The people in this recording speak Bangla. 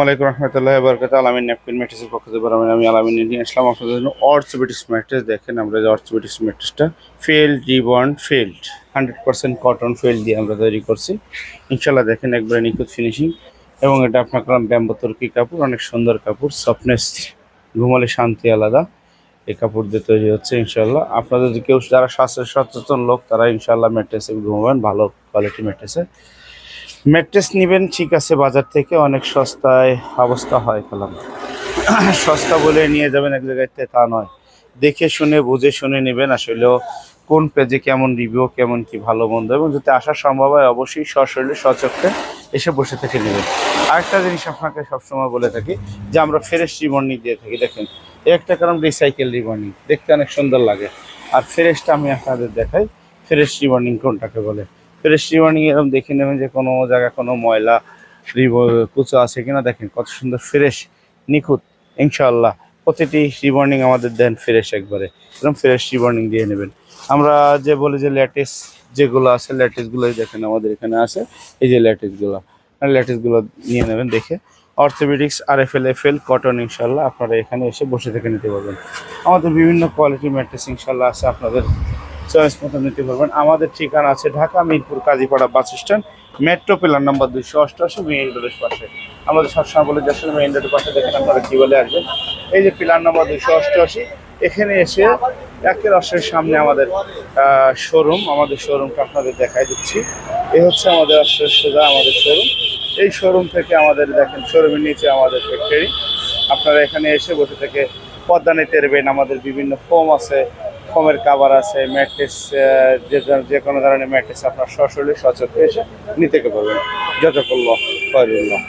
আপনাদের দেখেন felt felt hundred percent cotton felt দিয়ে আমরা তৈরি করছি। ইনশাল্লাহ দেখেন একবারে ফিনিশিং এবং এটা আপনার তুর্কি অনেক সুন্দর কাপড় সফটনেস ঘুমালে শান্তি আলাদা। এই কাপড় দিয়ে তৈরি হচ্ছে ইনশাল্লাহ আপনাদের কেউ যারা স্বাস্থ্য সচেতন লোক, তারা ইনশাল্লাহ ম্যাট্রেসে ঘুমাবেন, ভালো কোয়ালিটি ম্যাট্রেসে ম্যাট্রেস নেবেন, ঠিক আছে, বাজার থেকে অনেক সস্তায় অবস্থা হয় পেলাম সস্তা বলে নিয়ে যাবেন এক জায়গাতে তা নয়। দেখে শুনে, বুঝে শুনে নেবেন আসলেও কোন পেজে কেমন রিভিউ কেমন কি ভালো, মন্দ, এবং যদি আসা সম্ভব হয়, অবশ্যই সশরীরে, সচক্ষে এসে বসে থেকে নেবেন। আরেকটা জিনিস আপনাকে সবসময় বলে থাকি, যে আমরা ফ্রেশ রিবর্নিং দিয়ে থাকি। দেখেন একটা কারণ রিসাইকেল রিবর্নিং দেখতে অনেক সুন্দর লাগে। আর ফ্রেশটা আমি আপনাদের দেখাই। ফ্রেশ রিবর্নিং কোনটাকে বলে? ফ্রেশ রিবর্নিং এরকম দেখে নেবেন যে কোনো জায়গায় কোনো ময়লা কুচো আছে কিনা দেখেন কত সুন্দর ফ্রেশ নিখুঁত, ইনশাআল্লাহ। প্রতিটি রিবর্নিং আমাদের দেন ফ্রেশ একবারে। এরকম ফ্রেশ রিবর্নিং দিয়ে নেবেন। আমরা যে বলি যে ল্যাটেস যেগুলো আছে ল্যাটেসগুলোই দেখেন আমাদের এখানে আছে। এই যে ল্যাটেসগুলো ল্যাটেসগুলো নিয়ে নেবেন দেখে। অর্থোপেডিক্স আর F L F L cotton ইনশাল্লাহ আপনারা এখানে এসে বসে থেকে নিতে পারবেন। আমাদের বিভিন্ন কোয়ালিটি ম্যাট্রেস ইনশাল্লাহ আছে আপনাদের চয়েস মতো নিতে পারবেন। আমাদের ঠিকানা আছে Dhaka Mirpur Kazipara bus stand, metro pillar number দুইশো অষ্টআশি, মেইন রোডের পাশে। আমাদের সবসময় বলে যে আসলে মেইন রোডের পাশে দেখেন আপনারা কী বলে আসবেন। এই যে পিলার নাম্বার দুইশো অষ্টআশি, এখানে এসে একের অশের সামনে আমাদের শোরুম আমাদের শোরুমটা আপনাদের দেখাই দিচ্ছি। এই হচ্ছে আমাদের অশের সোজা আমাদের শোরুম এই শোরুম থেকে আমাদের দেখেন শোরুমের নিচে আমাদের ফ্যাক্টরি আপনারা এখানে এসে বসে থেকে পদ্মা নিতে আমাদের বিভিন্ন ফোম আছে ফোমের কাভার আছে ম্যাট্রেস যে যে কোনো ধরনের ম্যাট্রেস আপনার সশরীরে সচেতন এসে নিতে পারবেন। যতক্ষণ খয়রুল্লাহ